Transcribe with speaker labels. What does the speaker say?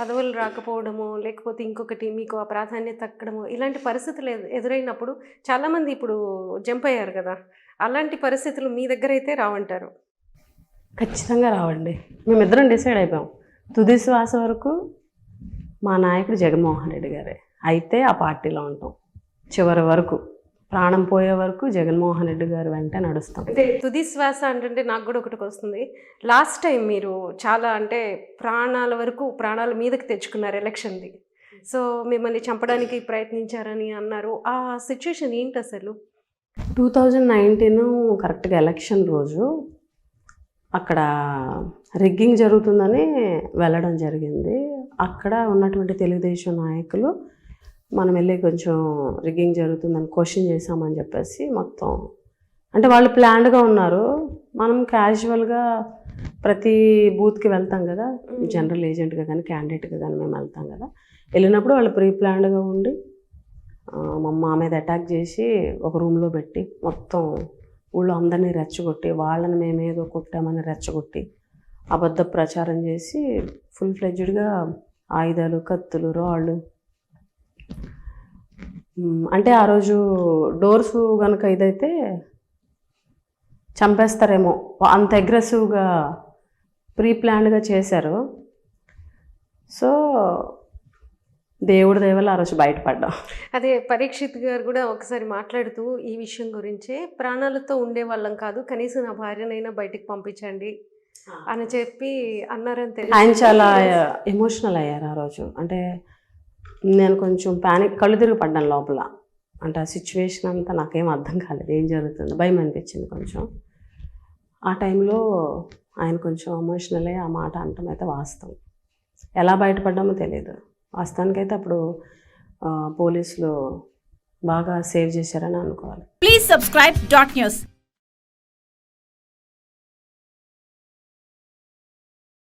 Speaker 1: పదవులు రాకపోవడము లేకపోతే ఇంకొకటి మీకు ఆ ప్రాధాన్యత తక్కడము ఇలాంటి పరిస్థితులు ఎదు- ఎదురైనప్పుడు చాలామంది ఇప్పుడు జంప్ అయ్యారు కదా అలాంటి పరిస్థితులు మీ దగ్గర అయితే రావంటారు?
Speaker 2: ఖచ్చితంగా రావండి. మేమిద్దరం డిసైడ్ అయిపోయాం. తుది శ్వాస వరకు మా నాయకుడు జగన్మోహన్ రెడ్డి గారే. అయితే ఆ పార్టీలో ఉంటాం. చివరి వరకు. ప్రాణం పోయే వరకు జగన్మోహన్ రెడ్డి గారు వెంట నడుస్తాం.
Speaker 1: అంటే తుది శ్వాస అంటే నాకు కూడా ఒకటి వస్తుంది. లాస్ట్ టైం మీరు చాలా అంటే ప్రాణాల వరకు ప్రాణాల మీదకి తెచ్చుకున్నారు ఎలక్షన్ది. సో మిమ్మల్ని చంపడానికి ప్రయత్నించారని అన్నారు. ఆ సిచ్యువేషన్ ఏంటి అసలు?
Speaker 2: టూ థౌజండ్ నైన్టీన్ కరెక్ట్గా ఎలక్షన్ రోజు అక్కడ రిగ్గింగ్ జరుగుతుందని వెళ్ళడం జరిగింది. అక్కడ ఉన్నటువంటి తెలుగుదేశం నాయకులు మనం వెళ్ళి కొంచెం రిగ్గింగ్ జరుగుతుందని క్వశ్చన్ చేసామని చెప్పేసి మొత్తం అంటే వాళ్ళు ప్లాన్డ్గా ఉన్నారు. మనం క్యాజువల్గా ప్రతి బూత్కి వెళ్తాం కదా. జనరల్ ఏజెంట్గా కానీ క్యాండిడేట్గా కానీ మేము వెళ్తాం కదా. వెళ్ళినప్పుడు వాళ్ళు ప్రీ ప్లాన్డ్గా ఉండి మా మీద అటాక్ చేసి ఒక రూమ్లో పెట్టి మొత్తం ఊళ్ళో అందరినీ రెచ్చగొట్టి వాళ్ళని మేమేదో కొట్టామని రెచ్చగొట్టి అబద్ధ ప్రచారం చేసి ఫుల్ ఫ్లెడ్జ్డ్గా ఆయుధాలు కత్తులు రాళ్ళు అంటే ఆ రోజు డోర్స్ కనుక ఇదైతే చంపేస్తారేమో. అంత అగ్రెసివ్గా ప్రీ ప్లాన్డ్గా చేశారు. సో దేవుడి దయవల్ల ఆ రోజు బయటపడ్డాం.
Speaker 1: అదే పరీక్షిత్ గారు కూడా ఒకసారి మాట్లాడుతూ ఈ విషయం గురించే ప్రాణాలతో ఉండే వాళ్ళం కాదు కనీసం నా భార్యనైనా బయటికి పంపించండి అని చెప్పి అన్నారని తెలిసి
Speaker 2: ఆయన చాలా ఎమోషనల్ అయ్యారు ఆ రోజు. అంటే నేను కొంచెం ప్యానిక్ కళ్ళు తిరిగి పడ్డాను లోపల. అంటే ఆ సిచ్యువేషన్ అంతా నాకేం అర్థం కాలేదు. ఏం జరుగుతుంది భయం అనిపించింది కొంచెం. ఆ టైంలో ఆయన కొంచెం ఎమోషనల్ అయ్యి ఆ మాట అంటం అయితే వాస్తవం. ఎలా బయటపడ్డామో తెలియదు వాస్తవానికైతే అప్పుడు పోలీసులు బాగా సేవ్ చేశారని అనుకోవాలి.
Speaker 3: Please subscribe dot news